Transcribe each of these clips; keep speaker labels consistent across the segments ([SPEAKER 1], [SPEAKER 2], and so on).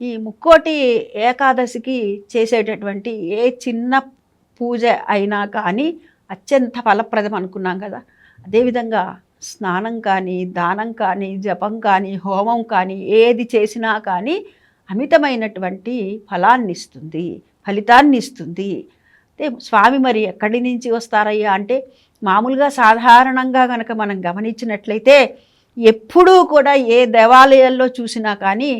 [SPEAKER 1] ఈ ముక్కోటి ఏకాదశికి చేసేటటువంటి ఏ చిన్న పూజ అయినా కానీ అత్యంత ఫలప్రదం అనుకున్నాం కదా. అదేవిధంగా స్నానం కానీ దానం కానీ జపం కానీ హోమం కానీ ఏది చేసినా కానీ అమితమైనటువంటి ఫలాన్ని ఇస్తుంది ఫలితాన్ని ఇస్తుంది. అంటే స్వామి మరి ఎక్కడి నుంచి వస్తారయ్యా అంటే మామూలుగా సాధారణంగా కనుక మనం గమనించినట్లయితే ఎప్పుడూ కూడా ఏ దేవాలయాల్లో చూసినా కానీ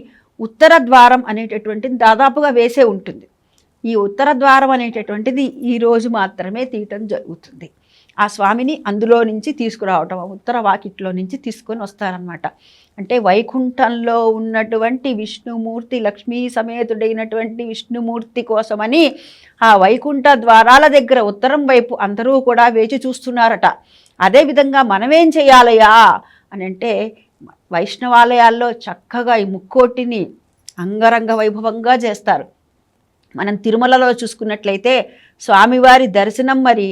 [SPEAKER 1] ఉత్తర ద్వారం అనేటటువంటిది దాదాపుగా వేసే ఉంటుంది. ఈ ఉత్తర ద్వారం అనేటటువంటిది ఈరోజు మాత్రమే తీయటం జరుగుతుంది. ఆ స్వామిని అందులో నుంచి తీసుకురావటం ఉత్తర వాకిట్లో నుంచి తీసుకొని వస్తారనమాట అంటే వైకుంఠంలో ఉన్నటువంటి విష్ణుమూర్తి లక్ష్మీ సమేతుడైనటువంటి విష్ణుమూర్తి కోసమని ఆ వైకుంఠ ద్వారాల దగ్గర ఉత్తరం వైపు అందరూ కూడా వేచి చూస్తున్నారట. అదేవిధంగా మనమేం చేయాలయ్యా? అని అంటే వైష్ణవాలయాల్లో చక్కగా ఈ ముక్కోటిని అంగరంగ వైభవంగా చేస్తారు. మనం తిరుమలలో చూసుకున్నట్లయితే స్వామివారి దర్శనం మరి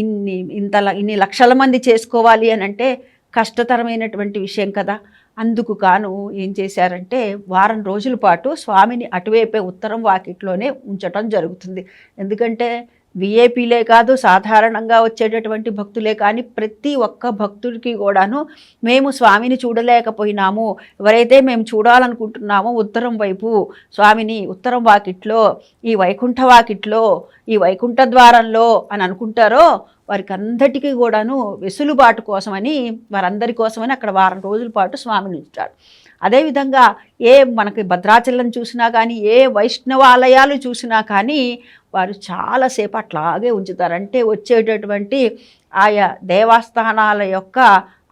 [SPEAKER 1] ఇన్ని ఇంత ఇన్ని లక్షల మంది చేసుకోవాలి అని అంటే కష్టతరమైనటువంటి విషయం కదా. అందుకు గాను ఏం చేశారంటే వారం రోజుల పాటు స్వామిని అటువైపే ఉత్తరం వాకిట్లోనే ఉంచటం జరుగుతుంది. ఎందుకంటే విఏపీలే కాదు సాధారణంగా వచ్చేటటువంటి భక్తులే. కానీ ప్రతి ఒక్క భక్తుడికి కూడాను మేము స్వామిని చూడలేకపోయినాము. ఎవరైతే మేము చూడాలనుకుంటున్నామో ఉత్తరం వైపు స్వామిని ఉత్తరం వాకిట్లో ఈ వైకుంఠ వాకిట్లో ఈ వైకుంఠ ద్వారంలో అని అనుకుంటారో వారికి అందరికీ కూడాను వెసులుబాటు కోసమని వారందరి కోసమని అక్కడ వారం రోజుల పాటు స్వామిని ఉంచుతాడు అదేవిధంగా ఏ మనకి భద్రాచలం చూసినా కానీ ఏ వైష్ణవాలయాలు చూసినా కానీ వారు చాలాసేపు అట్లాగే ఉంచుతారు. అంటే వచ్చేటటువంటి ఆయా దేవస్థానాల యొక్క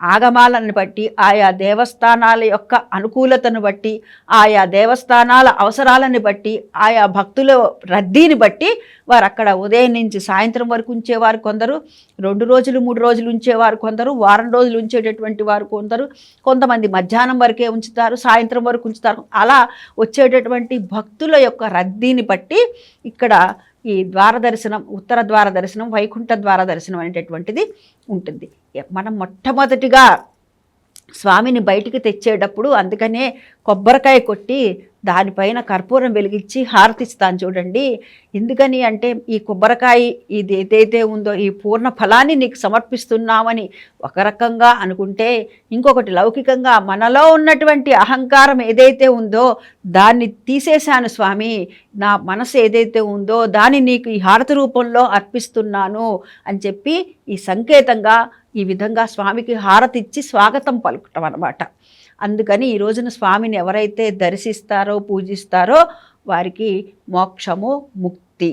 [SPEAKER 1] ఆగమాలను బట్టి ఆయా దేవస్థానాల యొక్క అనుకూలతను బట్టి ఆయా దేవస్థానాల అవసరాలను బట్టి ఆయా భక్తుల రద్దీని బట్టి వారు అక్కడ ఉదయం నుంచి సాయంత్రం వరకు ఉంచేవారు కొందరు రెండు రోజులు మూడు రోజులు ఉంచేవారు కొందరు వారం రోజులు ఉంచేటటువంటి వారు కొందరు కొంతమంది మధ్యాహ్నం వరకే ఉంచుతారు సాయంత్రం వరకు ఉంచుతారు. అలా వచ్చేటటువంటి భక్తుల యొక్క రద్దీని బట్టి ఇక్కడ ఈ ద్వార దర్శనం ఉత్తర ద్వార దర్శనం వైకుంఠ ద్వార దర్శనం అనేటటువంటిది ఉంటుంది. మనం మొట్టమొదటిగా స్వామిని బయటికి తెచ్చేటప్పుడు అందుకనే కొబ్బరికాయ కొట్టి దానిపైన కర్పూరం వెలిగించి హారతిస్తాను చూడండి. ఎందుకని అంటే ఈ కొబ్బరికాయ ఇది ఏదైతే ఉందో ఈ పూర్ణ ఫలాన్ని నీకు సమర్పిస్తున్నామని ఒక రకంగా అనుకుంటే ఇంకొకటి లౌకికంగా మనలో ఉన్నటువంటి అహంకారం ఏదైతే ఉందో దాన్ని తీసేశాను స్వామి. నా మనసు ఏదైతే ఉందో దాన్ని నీకు ఈ హారతి రూపంలో అర్పిస్తున్నాను అని చెప్పి ఈ సంకేతంగా ఈ విధంగా స్వామికి హారతి ఇచ్చి స్వాగతం పలుకటం అనమాట అందుకని ఈ రోజున స్వామిని ఎవరైతే దర్శిస్తారో పూజిస్తారో వారికి మోక్షము ముక్తి.